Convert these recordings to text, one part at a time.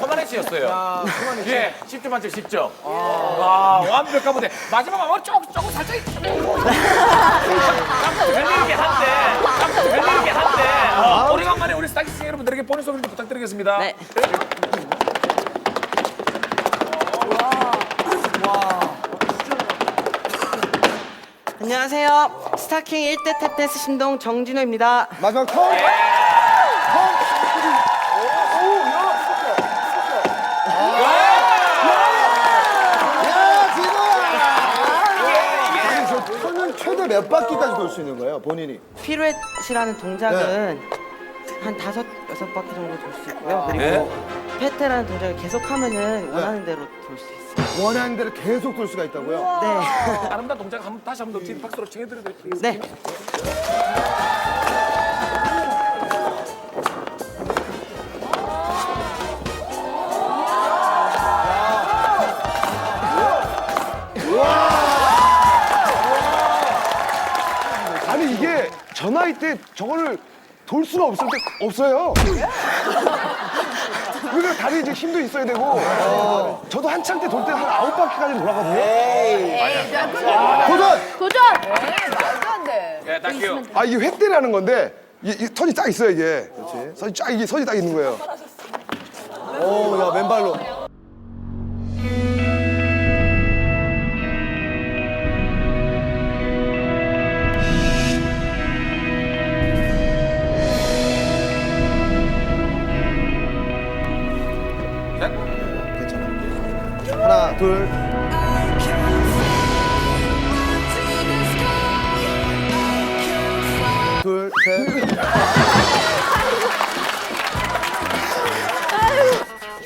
코마네치였어요. 예, 10점 만점 10점. 와, 완벽한 무대. 마지막 한번 조금, 조금 살짝. 깜짝 별일이긴 한데, 깜짝 별일이긴 한데, 어, 오래간만에 우리 스타킹 여러분들에게 본인 소개 좀 부탁드리겠습니다. 네. 안녕하세요. 스타킹 1대 탭댄스 신동 정진호입니다. 마지막 턴. 최대 몇 바퀴까지 돌 수 있는 거예요, 본인이? 피루엣이라는 동작은 한 다섯 여섯 바퀴 정도 돌 수 있고요. 그리고 네. 페테라는 동작을 계속 하면은 원하는 대로 돌 수 있어요. 원하는 대로 계속 돌 수가 있다고요? 네. 아름다운 동작 한 번, 다시 한번 더 박수로 청해드리도록 네. 아니 저 나이 때 저거를 돌 수가 없을 때 없어요. 그리고 다리 이제 힘도 있어야 되고 저도 한창 때 돌 때 한 아홉 바퀴까지 돌아가거든요. 도전! 도전! 말도 안 돼. 예, 딱이요. 아 이게 횟대라는 건데 이, 이 선이 딱 있어요 이게. 선이 쫙 이게 선이 딱 있는 거예요. 오, 야, 맨발로. 하나, 둘. 둘, 셋.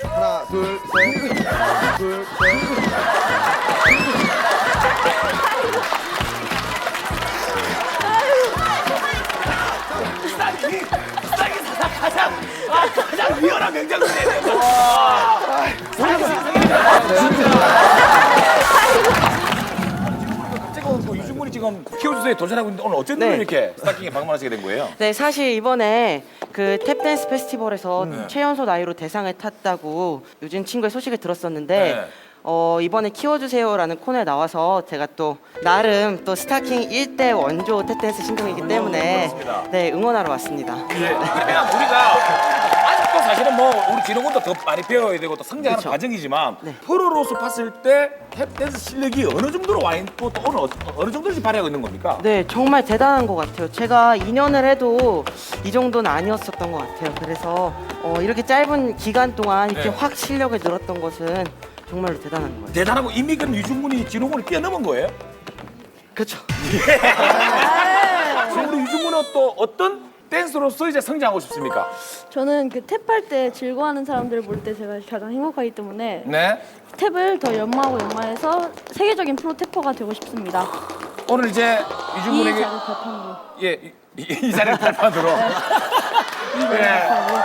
하나, 둘, 셋. 둘, 셋. 가장, 아, 가장 위험한 명장면이네요. 갑자기 뭐 지금 키워주세요 도전하고 있는데 오늘 어쩐 일로 네. 이렇게 스타킹에 방문하시게 된 거예요? 네, 사실 이번에 그 탭댄스 페스티벌에서 최연소 나이로 대상을 탔다고 요즘 친구의 소식을 들었었는데 네. 어, 이번에 키워주세요라는 코너에 나와서 제가 또 나름 또 스타킹 1대 원조 탭댄스 신동이기 때문에 그렇습니다. 네, 응원하러 왔습니다. 예. 그러면 우리가 아직도 사실은 뭐 우리 진호군도 더 많이 배워야 되고 또 성장하는 그렇죠. 과정이지만 네. 프로로서 봤을 때 탭댄스 실력이 어느 정도로 와 있고 또 오늘 어, 어느 정도인지 발휘하고 있는 겁니까? 네, 정말 대단한 것 같아요. 제가 2년을 해도 이 정도는 아니었었던 것 같아요. 그래서 어, 이렇게 짧은 기간 동안 이렇게 네. 확 실력을 늘었던 것은 정말로 대단한 것 같아요. 대단하고 이미 그럼 유승문이 진호군을 뛰어넘은 거예요? 그렇죠. 지금 우리 유승문은 또 어떤 댄서로서 이제 성장하고 싶습니까? 저는 그 탭할 때 즐거워하는 사람들을 볼 때 제가 가장 행복하기 때문에 네. 탭을 더 연마하고 연마해서 세계적인 프로 탭퍼가 되고 싶습니다. 오늘 이제 이 자리 발판으로. 예, 이, 이, 이 자리를 발판으로. 네. 발판으로.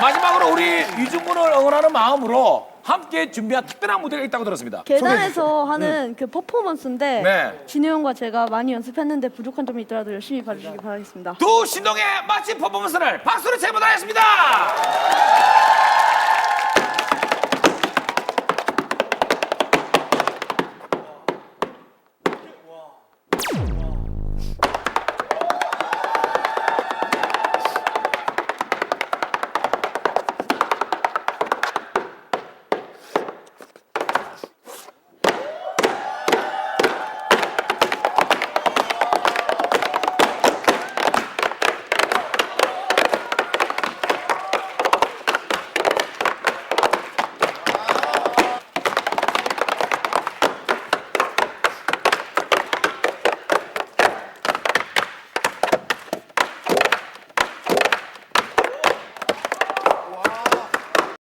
마지막으로 우리 유승문을 응원하는 마음으로 함께 준비한 특별한 무대가 있다고 들었습니다. 계단에서 하는 그 퍼포먼스인데 네. 진우 형과 제가 많이 연습했는데 부족한 점이 있더라도 열심히 봐주시기 바라겠습니다. 두 신동의 마치 퍼포먼스를 박수로 제보하겠습니다.